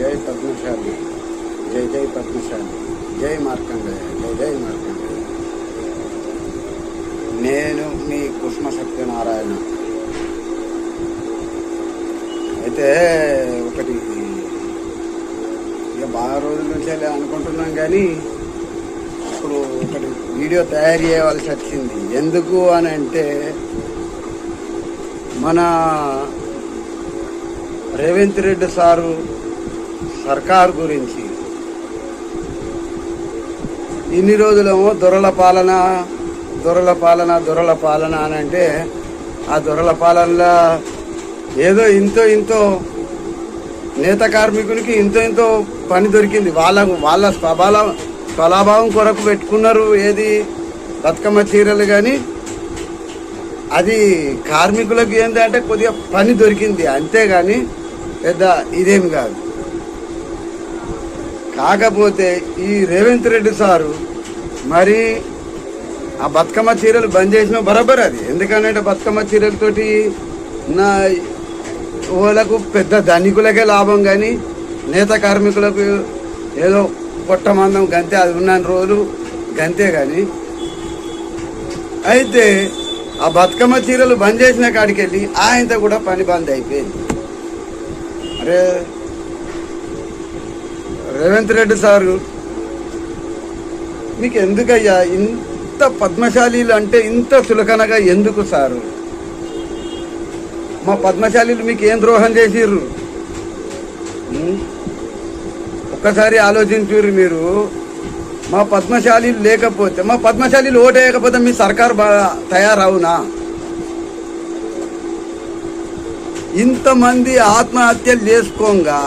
జై పద్మశాలి జై జై పద్మశాలి జై మార్కండేయ. జై జై మార్కండేయ. నేను మీ కుష్మ సత్యనారాయణ అయితే ఒకటి ఇక బాగా రోజుల నుంచి అనుకుంటున్నాం కానీ ఇప్పుడు ఒకటి వీడియో తయారు చేయవలసి వచ్చింది. ఎందుకు అని అంటే మన రేవంత్ రెడ్డి సారు సర్కార్ గురించి. ఇన్ని రోజులేమో దొరల పాలన దొరల పాలన దొరల పాలన అని అంటే ఆ దొరల పాలనలో ఏదో ఇంతో ఇంతో నేత కార్మికునికి ఇంతో ఇంతో పని దొరికింది. వాళ్ళ వాళ్ళ స్వబాల స్వలాభావం కొరకు పెట్టుకున్నారు ఏది? బతుకమ్మ చీరలు కానీ అది కార్మికులకు ఏంటంటే కొద్దిగా పని దొరికింది. అంతేగాని పెద్ద ఇదేమి కాదు. కాకపోతే ఈ రేవంత్ రెడ్డి సారు మరి ఆ బతుకమ్మ చీరలు బంద్ చేసిన బరాబర్ అది. ఎందుకంటే బతుకమ్మ చీరలతోటి నా వాళ్ళకు పెద్ద ధనికులకే లాభం కానీ నేత కార్మికులకు ఏదో పొట్టమందం గంతే అది ఉన్న రోజులు గంతే కానీ అయితే ఆ బతుకమ్మ చీరలు బంద్ చేసిన కాడికి వెళ్ళి ఆయనతో కూడా పని బంద్ అయిపోయింది. అరే రేవంత్ రెడ్డి సారు మీకు ఎందుకయ్యా ఇంత పద్మశాలీలు అంటే ఇంత చులకనగా ఎందుకు సారు? మా పద్మశాలీలు మీకు ఏం ద్రోహం చేసిర్రు? ఒక్కసారి ఆలోచించుర్రు మీరు. మా పద్మశాలీలు లేకపోతే మా పద్మశాలీలు ఓటేయకపోతే మీ సర్కార్ బాగా తయారవునా? ఇంతమంది ఆత్మహత్యలు చేసుకోగా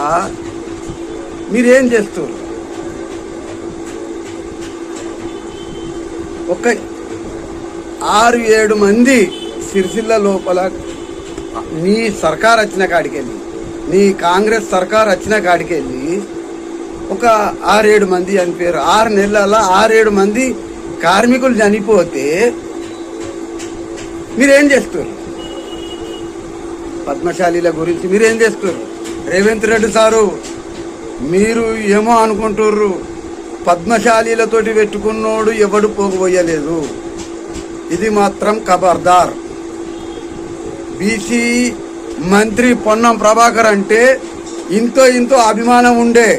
మీరేం చేస్తారు ఒక ఆరు ఏడు మంది సిరిసిల్ల లోపల నీ సర్కార్ వచ్చిన కాడికి వెళ్ళి నీ కాంగ్రెస్ సర్కార్ వచ్చిన కాడికి వెళ్ళి ఒక ఆరేడు మంది చనిపోయారు ఆరు నెలల ఆరేడు మంది కార్మికులు చనిపోతే మీరేం చేస్తారు పద్మశాలీల గురించి మీరేం చేస్తారు రేవంత్ రెడ్డి సారు మీరు ఏమో అనుకుంటుర్రు. పద్మశాలీలతోటి పెట్టుకున్నోడు ఎవడు పోగబోయలేదు. ఇది మాత్రం ఖబర్దార్ బీసీ మంత్రి పొన్నం ప్రభాకర్ అంటే ఇంతో ఇంతో అభిమానం ఉండే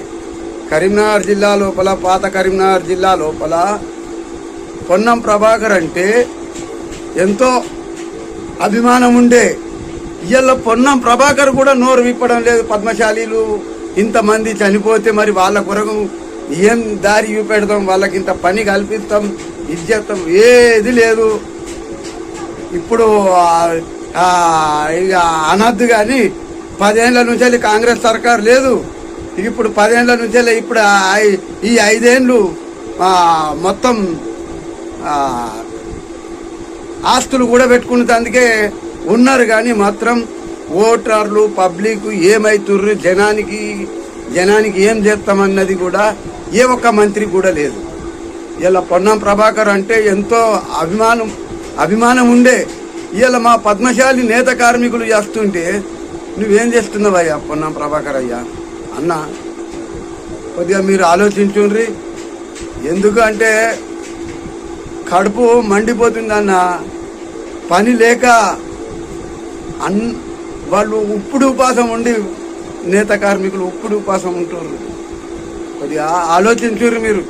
కరీంనగర్ జిల్లా లోపల పాత కరీంనగర్ జిల్లా లోపల పొన్నం ప్రభాకర్ అంటే ఎంతో అభిమానం ఉండే. ఇవాళ పొన్నం ప్రభాకర్ కూడా నోరు విప్పడం లేదు పద్మశాలీలు ఇంతమంది చనిపోతే మరి వాళ్ళ కొరకు ఏం దారి చూపెడతాం? వాళ్ళకి ఇంత పని కల్పిస్తాం. ఇచ్చేస్తాం ఏది లేదు. ఇప్పుడు ఇక అనద్దు కానీ పదేళ్ళ నుంచి వెళ్ళి కాంగ్రెస్ సర్కార్ లేదు. ఇప్పుడు పదేళ్ళ నుంచి ఇప్పుడు ఐ- ఈ ఐదేళ్ళు మొత్తం ఆస్తులు కూడా పెట్టుకున్నందుకే ఉన్నారు కానీ మాత్రం ఓటర్లు పబ్లిక్ ఏమైతుర్రు జనానికి జనానికి ఏం చేస్తామన్నది కూడా ఏ ఒక్క మంత్రి కూడా లేదు. ఇలా పొన్నం ప్రభాకర్ అంటే ఎంతో అభిమానం అభిమానం ఉండే. ఇలా మా పద్మశాలి నేత కార్మికులు చేస్తుంటే నువ్వేం చేస్తున్నావయ్యా పొన్నం ప్రభాకర్ అయ్యా? అన్న కొద్దిగా మీరు ఆలోచించుండ్రి. ఎందుకంటే కడుపు మండిపోతుందన్న పని లేక అన్ వాళ్ళు ఉప్పుడు ఉపాసం ఉండి నేత కార్మికులు ఉప్పుడు ఉపాసం ఉంటారు. కొద్దిగా ఆలోచించుర్రు మీరు.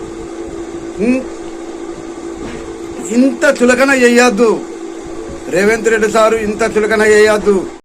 ఇంత చులకన చేయొద్దు రేవంత్ రెడ్డి సారు ఇంత చులకన చేయొద్దు